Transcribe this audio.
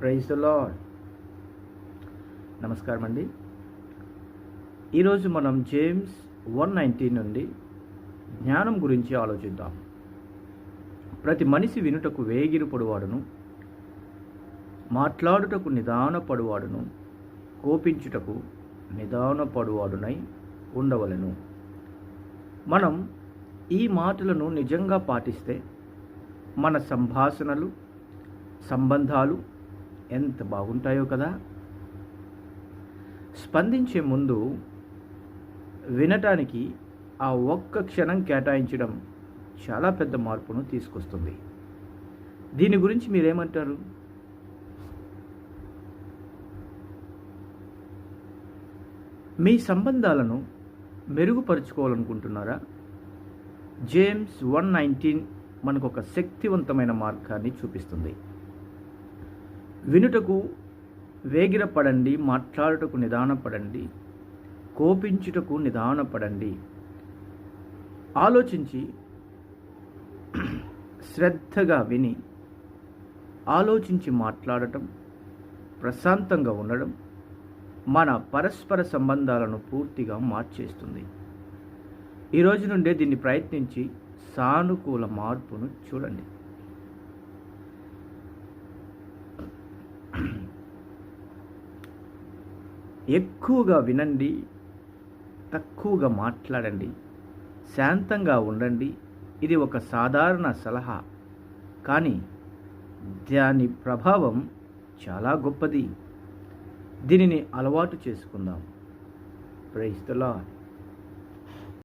Praise the lord నమస్కారం అండి. ఈరోజు మనం జేమ్స్ వన్ నైన్టీన్ నుండి జ్ఞానం గురించి ఆలోచిద్దాం. ప్రతి మనిషి వినుటకు వేగిరపడువాడును మాట్లాడుటకు నిదానపడువాడును కోపించుటకు నిదానపడువాడునై ఉండవలెను. మనం ఈ మాటలను నిజంగా పాటిస్తే మన సంభాషణలు సంబంధాలు ఎంత బాగుంటాయో కదా? స్పందించే ముందు వినటానికి ఆ ఒక్క క్షణం కేటాయించడం చాలా పెద్ద మార్పును తీసుకొస్తుంది. దీని గురించి మీరేమంటారు? మీ సంబంధాలను మెరుగుపరుచుకోవాలనుకుంటున్నారా? జేమ్స్ వన్ నైన్టీన్ మనకు ఒక శక్తివంతమైన మార్గాన్ని చూపిస్తుంది. వినుటకు వేగిరపడండి మాట్లాడుటకు నిదానపడండి కోపించుటకు నిదానపడండి. ఆలోచించి శ్రద్ధగా విని ఆలోచించి మాట్లాడటం ప్రశాంతంగా ఉండడం మన పరస్పర సంబంధాలను పూర్తిగా మార్చేస్తుంది. ఈరోజు నుండే దీన్ని ప్రయత్నించి సానుకూల మార్పును చూడండి. ఎక్కువగా వినండి తక్కువగా మాట్లాడండి శాంతంగా ఉండండి. ఇది ఒక సాధారణ సలహా. కానీ దాని ప్రభావం చాలా గొప్పది. దీనిని అలవాటు చేసుకుందాం. ప్రైజ్